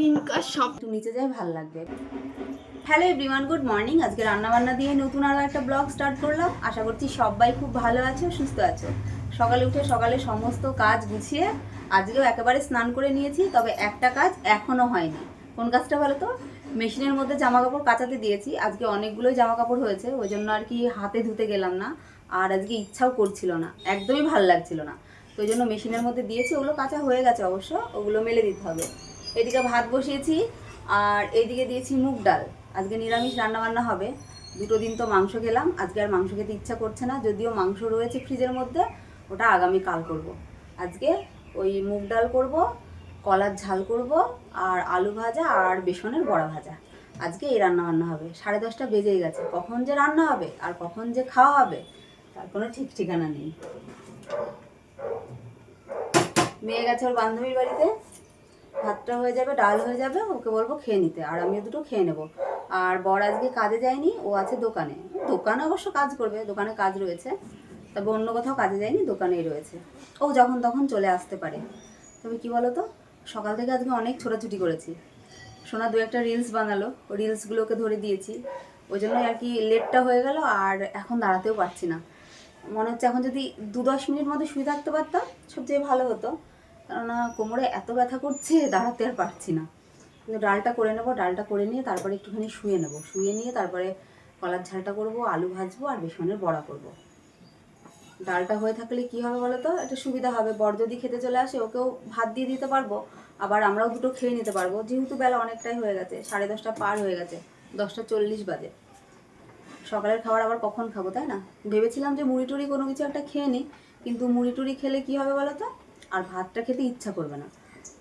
দিনকার সব নিচে যায় ভালো লাগবে। হ্যালো এভরিওয়ান গুড মর্নিং আজকে রান্নাবান্না দিয়ে নতুন আরও একটা ব্লগ স্টার্ট করলাম। আশা করছি সবাই খুব ভালো আছো, সুস্থ আছো। সকালে উঠে সকালে সমস্ত কাজ গুছিয়ে আজকেও একেবারে স্নান করে নিয়েছি, তবে একটা কাজ এখনও হয়নি। কোন কাজটা বলো তো মেশিনের মধ্যে জামা কাপড় কাচাতে দিয়েছি। আজকে অনেকগুলোই জামা কাপড় হয়েছে, ওই জন্য আর কি হাতে ধুতে গেলাম না। আর আজকে ইচ্ছাও করছিল না, একদমই ভালো লাগছিল না। তো ওই জন্য মেশিনের মধ্যে দিয়েছি, ওগুলো কাঁচা হয়ে গেছে অবশ্য, ওগুলো মেলে দিতে হবে। এদিকে ভাত বসিয়েছি আর এইদিকে দিয়েছি মুগ ডাল। আজকে নিরামিষ রান্না বান্না হবে। দুটো দিন তো মাংস খেলাম, আজকে আর মাংস খেতে ইচ্ছা করছে না। যদিও মাংস রয়েছে ফ্রিজের মধ্যে, ওটা আগামী কাল করব। আজকে ওই মুগ ডাল করব, কলার ঝাল করব, আর আলু ভাজা আর বেসনের বড়া ভাজা। আজকে এই রান্না বান্না হবে। সাড়ে দশটা বেজেই গেছে। কখন যে রান্না হবে আর কখন যে খাওয়া হবে, তার কোনো ঠিক ঠিকানা নেই। মেয়ে গেছে ওর বান্ধবীর বাড়িতে। ভাতটা হয়ে যাবে, ডাল হয়ে যাবে, ওকে বলব খেয়ে নিতে। আর আমিও দুটো খেয়ে নেব। আর বর আজকে কাজে যায়নি, ও আছে দোকানে। দোকানে অবশ্য কাজ করবে, দোকানে কাজ রয়েছে। তবে অন্য কোথাও কাজে যায়নি, দোকানেই রয়েছে। ও যখন তখন চলে আসতে পারে। তবে কি বলো তো সকাল থেকে আজকে অনেক ছোটাছুটি করেছি। সোনা দু একটা রিলস বানালো। রিলসগুলোকে ধরে দিয়েছি। ওই জন্যই আর কি লেটটা হয়ে গেল, আর এখন দাঁড়াতেও পারছি না। মনে হচ্ছে এখন যদি দু দশ মিনিট মতো শুয়ে থাকতে পারতাম, সবচেয়ে ভালো হতো। কেননা কোমরে এত ব্যথা করছে, দাঁড়াতে আর পারছি না। কিন্তু ডালটা করে নেব, ডালটা করে নিয়ে তারপরে একটুখানি শুয়ে নেব। শুয়ে নিয়ে তারপরে কলার ঝালটা করব, আলু ভাজবো আর বেসনের বড়া করব। ডালটা হয়ে থাকলে কি হবে বলো তো? একটা সুবিধা হবে। বর যদি খেতে চলে আসে, ওকেও ভাত দিয়ে দিতে পারব, আবার আমরাও দুটো খেয়ে নিতে পারব। যেহেতু বেলা অনেকটাই হয়ে গেছে, সাড়ে দশটা পার হয়ে গেছে, দশটা চল্লিশ বাজে। সকালের খাবার আবার কখন খাব, তাই না? ভেবেছিলাম যে মুড়ি টুড়ি কোনো কিছু একটা খেয়ে নিই, কিন্তু মুড়ি টুড়ি খেলে কি হবে বলো তো? আর ভাতটা খেতে ইচ্ছা করবে না।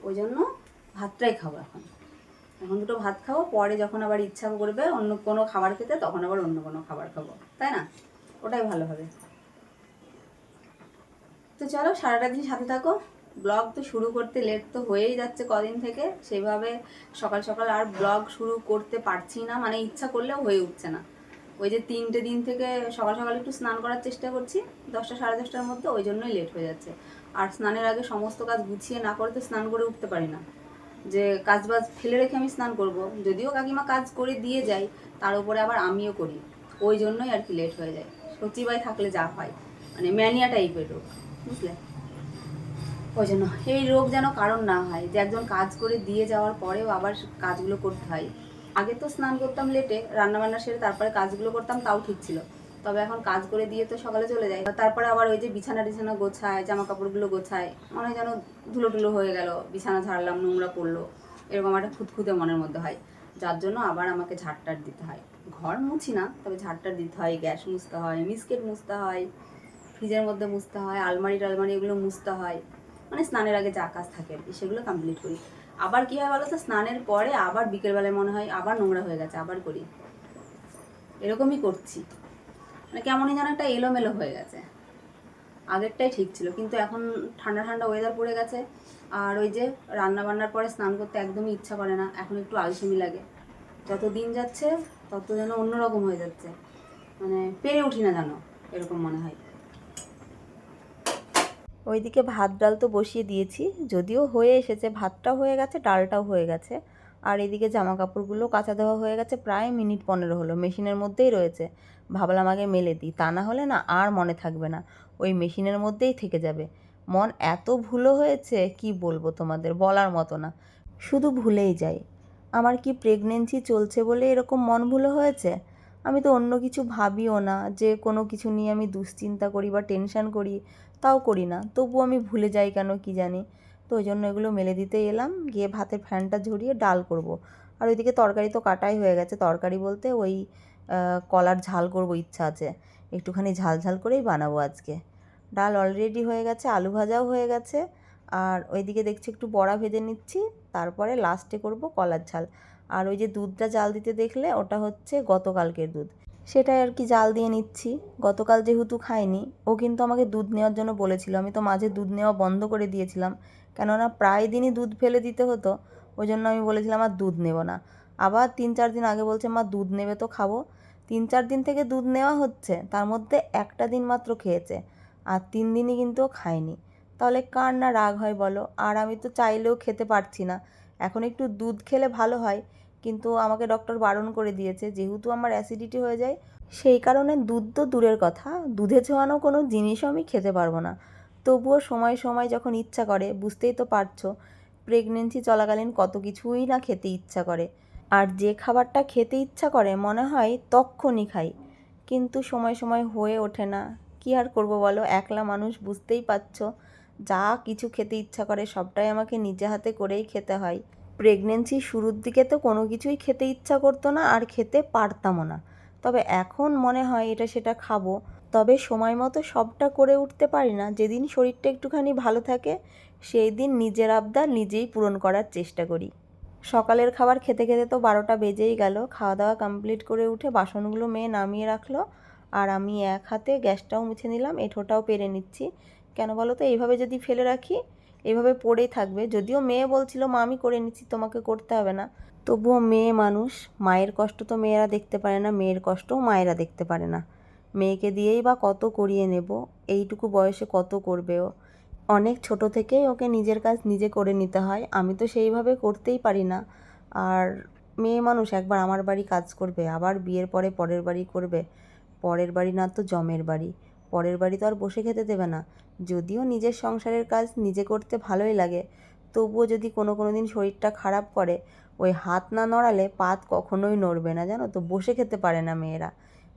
ওই জন্য ভাতটাই খাব এখন। এখন দুটো ভাত খাব, পরে যখন আবার ইচ্ছা করবে অন্য কোনো খাবার খেতে, তখন আবার অন্য কোনো খাবার খাব। তাই না? ওটাই ভালো হবে। তো চলো, সারাটা দিন সাথে থাকো। ব্লগ তো শুরু করতে লেট তো হয়েই যাচ্ছে কদিন থেকে। সেইভাবে সকাল সকাল আর ব্লগ শুরু করতে পারছি না মানে ইচ্ছা করলেও হয়ে উঠছে না। ওই যে তিনটে দিন থেকে সকাল সকাল একটু স্নান করার চেষ্টা করছি, দশটা সাড়ে দশটার মধ্যে, ওই জন্যই লেট হয়ে যাচ্ছে। আর স্নানের আগে সমস্ত কাজ গুছিয়ে না করে তো স্নান করে উঠতে পারি না। যে কাজ বাজ ফেলে রেখে আমি স্নান করব, যদিও কাকিমা কাজ করে দিয়ে যায়, তার উপরে আবার আমিও করি। ওই জন্যই আর কি লেট হয়ে যায়। সচিবাই থাকলে যা হয়। মানে ম্যানিয়া টাইপের রোগ, বুঝলে? ওই জন্য এই রোগ যেন কারণ না হয়, যে একজন কাজ করে দিয়ে যাওয়ার পরেও আবার কাজগুলো করতে হয়। আগে তো স্নান করতাম লেটে রান্নাবান্না সেরে তারপরে কাজগুলো করতাম, তাও ঠিক ছিল। তবে এখন কাজ করে দিয়ে তো সকালে চলে যায়। তারপরে আবার ওই যে বিছানা টিছানা গোছায় জামা কাপড়গুলো গোছায়, মনে হয় যেন ধুলো টুলো হয়ে গেল, বিছানা ঝাড়লাম, নোংরা পড়ল, এরকম একটা খুঁতখুঁতে মনের মধ্যে হয়। যার জন্য আবার আমাকে ঝাড়টার দিতে হয়। ঘর মুছি না, তবে ঝাড়টার দিতে হয়, গ্যাস মুছতে হয় মিসকেট মুছতে হয়, ফ্রিজের মধ্যে মুছতে হয়, আলমারি টালমারি এগুলো মুছতে হয়। মানে স্নানের আগে যা কাজ থাকে আর কি, সেগুলো কমপ্লিট করি। আবার কী হয় বলো তো স্নানের পরে আবার বিকেলবেলায় মনে হয় আবার নোংরা হয়ে গেছে, আবার করি। এরকমই করছি। মানে কেমনই যেন একটা এলোমেলো হয়ে গেছে। আগেরটাই ঠিক ছিল, কিন্তু এখন ঠান্ডা ঠান্ডা ওয়েদার পড়ে গেছে। আর ওই যে রান্না বান্নার পরে স্নান করতে একদমই ইচ্ছা করে না, এখন একটু আলসেমি লাগে। যত দিন যাচ্ছে, তত যেন অন্যরকম হয়ে যাচ্ছে। মানে পেরে উঠি না যেন, এরকম মনে হয়। ওইদিকে ভাত ডাল তো বসিয়ে দিয়েছি, যদিও হয়ে এসেছে, ভাতটাও হয়ে গেছে, ডালটাও হয়ে গেছে। আর এদিকে জামা কাপড়গুলো কাঁচা দেওয়া হয়ে গেছে, প্রায় মিনিট পনেরো হলো, মেশিনের মধ্যেই রয়েছে। ভাবলাম আগে মেলে দিই। তা না হলে না আর মনে থাকবে না। ওই মেশিনের মধ্যেই থেকে যাবে। মন এত ভুলো হয়েছে, কি বলব তোমাদের? বলার মতো না। শুধু ভুলেই যাই। আমার কি প্রেগনেন্সি চলছে বলে এরকম মন ভুলো হয়েছে? আমি তো অন্য কিছু ভাবিও না যে কোনো কিছু নিয়ে আমি দুশ্চিন্তা করি বা টেনশন করি, তাও করি না। তবু আমি ভুলে যাই কেন কি জানি? তো ওই জন্য এগুলো মেলে দিতে এলাম। গিয়ে ভাতের ফ্যানটা ঝরিয়ে ডাল করব। আর ওইদিকে তরকারি তো কাটাই হয়ে গেছে। তরকারি বলতে ওই কলার ঝাল করব, ইচ্ছা আছে। একটুখানি ঝাল ঝাল করেই বানাবো আজকে। ডাল অলরেডি হয়ে গেছে, আলু ভাজাও হয়ে গেছে। আর ওইদিকে দেখছি একটু বড়া ভেজে নিচ্ছি, তারপরে লাস্টে করব কলার ঝাল। আর ওই যে দুধটা জাল দিতে দেখলে ওটা হচ্ছে গতকালকের দুধ। সেটাই আর কি জাল দিয়ে নিচ্ছি। গতকাল যেহেতু খাইনি, ও কিন্তু আমাকে দুধ নেওয়ার জন্য বলেছিল। আমি তো মাঝে দুধ নেওয়া বন্ধ করে দিয়েছিলাম। কেননা প্রায় দিনই দুধ ফেলে দিতে হতো। ওই জন্য আমি বলেছিলাম আর দুধ নেব না। আবার তিন চার দিন আগে বলছে, মা, দুধ নেবে তো খাব। তিন চার দিন থেকে দুধ নেওয়া হচ্ছে, তার মধ্যে একটা দিন মাত্র খেয়েছে, আর তিন দিনই কিন্তু খায়নি। তাহলে কার না রাগ হয় বলো? আর আমি তো চাইলেও খেতে পারছি না। এখন একটু দুধ খেলে ভালো হয়, কিন্তু আমাকে ডক্টর বারণ করে দিয়েছে, যেহেতু আমার অ্যাসিডিটি হয়ে যায়, সেই কারণে দুধ তো দূরের কথা। দুধে ছোঁয়ানো কোনো জিনিসও আমি খেতে পারব না। তবুও সময় সময় যখন ইচ্ছা করে, বুঝতেই তো পারছ প্রেগনেন্সি চলাকালীন কত কিছুই না খেতে ইচ্ছা করে। আর যে খাবারটা খেতে ইচ্ছা করে মনে হয় তক্ষণই খাই। কিন্তু সময় সময় হয়ে ওঠে না। কি আর করব বলো? একলা মানুষ, বুঝতেই পারছ? যা কিছু খেতে ইচ্ছা করে সবটাই আমাকে নিজে হাতে করেই খেতে হয়। প্রেগনেন্সি শুরুর দিকে তো কোনো কিছুই খেতে ইচ্ছা করতো না আর খেতে পারতামও না। তবে এখন মনে হয় এটা সেটা খাব। তবে সময় মতো সবটা করে উঠতে পারি না। যেদিন শরীরটা একটুখানি ভালো থাকে সেই দিন নিজের আবদার নিজেই পূরণ করার চেষ্টা করি। সকালের খাবার খেতে খেতে তো বারোটা বেজেই গেল। খাওয়া দাওয়া কমপ্লিট করে উঠে বাসনগুলো মেয়ে নামিয়ে রাখল। আর আমি এক হাতে গ্যাসটাও মুছে নিলাম, এঁঠোটাও পেরে নিচ্ছি। কেন বলো তো, এইভাবে যদি ফেলে রাখি, এভাবে পড়েই থাকবে। যদিও মেয়ে বলছিল, মা, আমি করে নিচ্ছি, তোমাকে করতে হবে না। তবুও মেয়ে মানুষ, মায়ের কষ্ট তো মেয়েরা দেখতে পারে না, মেয়ের কষ্টও মায়েরা দেখতে পারে না। মেয়েকে দিয়েই বা কত করিয়ে নেব, এইটুকু বয়সে কত করবে ও? অনেক ছোট থেকেই ওকে নিজের কাজ নিজে করে নিতে হয়। আমি তো সেইভাবে করতেই পারি না। আর মেয়ে মানুষ একবার আমার বাড়ি কাজ করবে, আবার বিয়ের পরে পরের বাড়ি করবে। পরের বাড়ি না তো জমের বাড়ি। পরের বাড়ি তো আর বসে খেতে দেবে না। যদিও নিজের সংসারের কাজ নিজে করতে ভালোই লাগে, তবুও যদি কোনো কোনো দিন শরীরটা খারাপ করে, ওই হাত না নড়ালে পাত কখনোই নড়বে না, জানো তো? বসে খেতে পারে না মেয়েরা।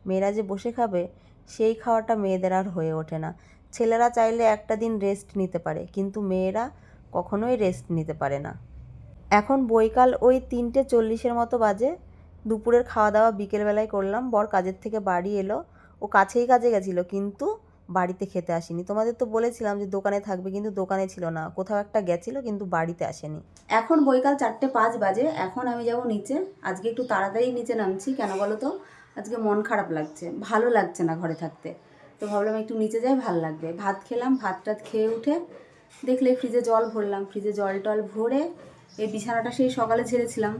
মেয়েরা যে বসে খাবে, সেই খাওয়াটা মেয়েদের আর হয়ে ওঠে না। ছেলেরা চাইলে একটা দিন রেস্ট নিতে পারে, কিন্তু মেয়েরা কখনোই রেস্ট নিতে পারে না। এখন বৈকাল ওই তিনটে চল্লিশের মতো বাজে। দুপুরের খাওয়া দাওয়া বিকেলবেলায় করলাম। বর কাজের থেকে বাড়ি এলো। ও কাছেই কাজে গেছিল, কিন্তু বাড়িতে খেতে আসেনি। তোমাদের তো বলেছিলাম যে দোকানে থাকবে, কিন্তু দোকানে ছিল না। কোথাও একটা গেছিল, কিন্তু বাড়িতে আসেনি। এখন বৈকাল চারটে পাঁচ বাজে। এখন আমি যাব নিচে। আজকে একটু তাড়াতাড়ি নিচে নামছি। কেন বলো তো? আজকে মন খারাপ লাগছে। ভালো লাগছে না ঘরে থাকতে। তো ভাবলাম একটু নিচে যাই, ভালো লাগবে। ভাত খেলাম ভাত টাত খেয়ে উঠে দেখলে ফ্রিজে জল ভরলাম। ফ্রিজে জল টল ভরে এই বিছানাটা সেই সকালে ছেড়েছিলাম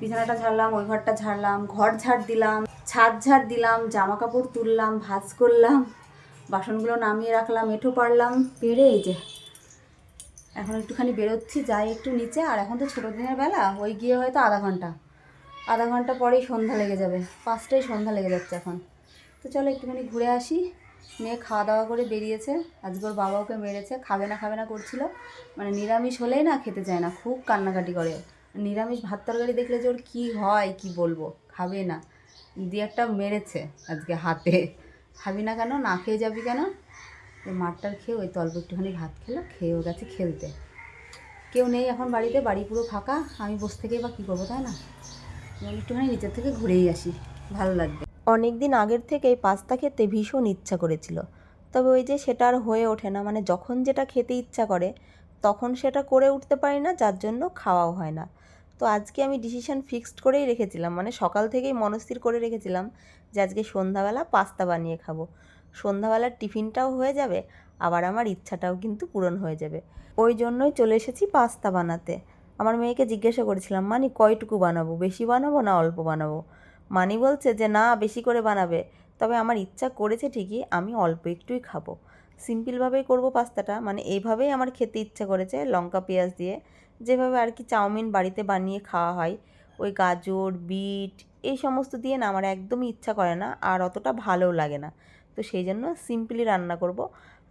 বিছানাটা ঝাড়লাম, ওই ঘরটা ঝাড়লাম, ঘর ঝাড় দিলাম, ছাদ ঝাড় দিলাম জামা কাপড় তুললাম, ভাজ করলাম, বাসনগুলো নামিয়ে রাখলাম, এঁঠো পারলাম, পেরে এই যে। এখন একটুখানি বেরোচ্ছি, যাই একটু নিচে, আর এখন তো ছোটো দিনের বেলা, ওই গিয়ে হয়তো আধা ঘণ্টা। আধা ঘণ্টা পরেই সন্ধ্যা লেগে যাবে পাঁচটাই সন্ধ্যা লেগে যাচ্ছে এখন। তো চলো একটুখানি ঘুরে আসি। মেয়ে খাওয়া দাওয়া করে বেরিয়েছে। আজকে ওর বাবা ওকে মেরেছে। খাবে না খাবে না করছিল। মানে নিরামিষ হলেই না খেতে চায় না, খুব কান্নাকাটি করে। নিরামিষ ভাত তরকারি দেখলে যে ওর কী হয়, কি বলব? খাবে না। দিয়ে একটা মেরেছে আজকে হাতে। খাবি না কেন? না খেয়ে যাবি কেন? ওই মাঠটার খেয়ে ওই তো অল্প একটুখানি ভাত খেলো খেয়ে ও গেছে খেলতে। কেউ নেই এখন বাড়িতে, বাড়ি পুরো ফাঁকা। আমি বসে থেকেই বা কী করব তাই না? একটুখানি নিচের থেকে ঘুরেই আসি। ভালো লাগবে। অনেক দিন আগের থেকেই পাস্তা খেতে ভীষণ ইচ্ছা করেছিল। তবে ওই যে সেটা আর হয়ে ওঠে না মানে যখন যেটা খেতে ইচ্ছা করে, তখন সেটা করে উঠতে পারি না, যার জন্য খাওয়াও হয় না। তো আজকে আমি ডিসিশন ফিক্সড করেই রেখেছিলাম মানে সকাল থেকেই মনস্থির করে রেখেছিলাম যে আজকে সন্ধ্যাবেলা পাস্তা বানিয়ে খাব। সন্ধ্যাবেলার টিফিনটাও হয়ে যাবে, আবার আমার ইচ্ছাটাও কিন্তু পূরণ হয়ে যাবে। ওই জন্যই চলে এসেছি পাস্তা বানাতে। আমার মেয়েকে জিজ্ঞাসা করেছিলাম মানে কয়টুকু বানাবো? বেশি বানাবো না অল্প বানাবো? মানি বলছে যে, না, বেশি করে বানাবে। তবে আমার ইচ্ছা করেছে ঠিকই, আমি অল্প একটুই খাব। সিম্পলভাবেই করব পাস্তাটা। মানে এইভাবেই আমার খেতে ইচ্ছা করেছে লঙ্কা, পেঁয়াজ দিয়ে। যেভাবে আর কি চাউমিন বাড়িতে বানিয়ে খাওয়া হয়। ওই গাজর, বিট, এই সমস্ত দিয়ে না আমার একদমই ইচ্ছা করে না, আর অতটা ভালোও লাগে না। তো সেই জন্য সিম্পলি রান্না করব।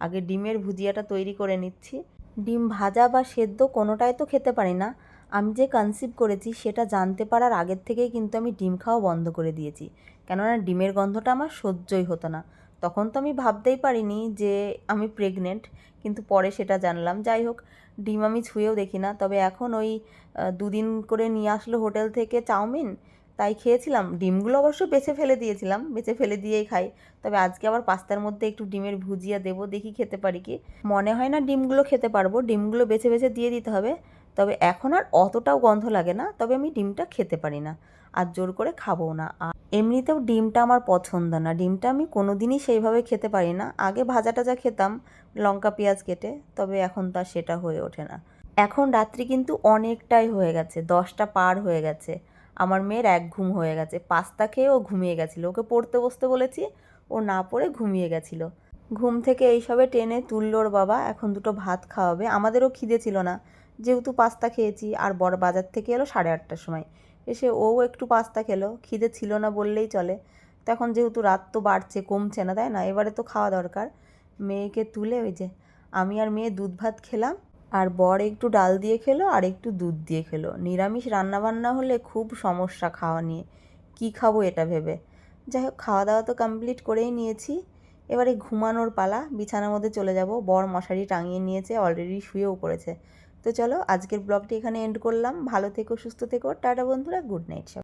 আগে ডিমের ভুজিয়াটা তৈরি করে নিচ্ছি। ডিম ভাজা বা সেদ্ধ কোনোটাই তো খেতে পারি না। আমি যে কনসিভ করেছি সেটা জানতে পারার আগের থেকেই কিন্তু আমি ডিম খাওয়া বন্ধ করে দিয়েছি। কেননা ডিমের গন্ধটা আমার সহ্যই হতো না। তখন তো আমি ভাবতেই পারিনি যে আমি প্রেগনেন্ট কিন্তু পরে সেটা জানলাম। যাই হোক, ডিম আমি ছুঁয়েও দেখি না। তবে এখন ওই দুদিন করে নিয়ে আসলো হোটেল থেকে চাউমিন, তাই খেয়েছিলাম। ডিমগুলো অবশ্য বেছে ফেলে দিয়েছিলাম, বেছে ফেলে দিয়েই খাই। তবে আজকে আবার পাস্তার মধ্যে একটু ডিমের ভুজিয়া দেবো, দেখি খেতে পারি কি। মনে হয় না ডিমগুলো খেতে পারব। ডিমগুলো বেছে বেছে দিয়ে দিতে হবে। তবে এখন আর অতটাও গন্ধ লাগে না, তবে আমি ডিমটা খেতে পারি না। আর জোর করে খাব না। আর এমনিতেও ডিমটা আমার পছন্দ না। ডিমটা আমি কোনো দিনই সেইভাবে খেতে পারি না। আগে ভাজা টাজা খেতাম লঙ্কা, পেঁয়াজ কেটে, তবে এখন তো সেটা হয়ে ওঠে না। এখন রাত্রি কিন্তু অনেকটাই হয়ে গেছে। দশটা পার হয়ে গেছে। আমার মেয়ের এক ঘুম হয়ে গেছে। পাস্তা খেয়ে ও ঘুমিয়ে গেছিল। ওকে পড়তে বসতে বলেছি, ও না পড়ে ঘুমিয়ে গেছিল। ঘুম থেকে এইসবে টেনে তুললোর বাবা। এখন দুটো ভাত খাওয়াবে। আমাদেরও খিদে ছিল না। যেহেতু পাস্তা খেয়েছি, আর বড় বাজার থেকে এলো সাড়ে আটটার সময়। এসে ও একটু পাস্তা খেলো, খিদে ছিল না বললেই চলে। তো এখন যেহেতু রাত তো বাড়ছে, কমছে না, তাই না? এবারে তো খাওয়া দরকার। মেয়েকে তুলে ওই যে, আমি আর মেয়ে দুধ ভাত খেলাম, আর বর একটু ডাল দিয়ে খেলো, আর একটু দুধ দিয়ে খেলো। নিরামিষ রান্নাবান্না হলে খুব সমস্যা খাওয়া নিয়ে। কী খাব এটা ভেবে? যাই হোক, খাওয়া দাওয়া তো কমপ্লিট করেই নিয়েছি। এবারে ঘুমানোর পালা, বিছানার মধ্যে চলে যাব। বর মশারি টাঙিয়ে নিয়েছে, অলরেডি শুয়েও পড়েছে। তো চলো আজকের ব্লগটি এখানে এন্ড করলাম। ভালো থেকো, সুস্থ থেকো। টাটা বন্ধুরা গুড নাইট সব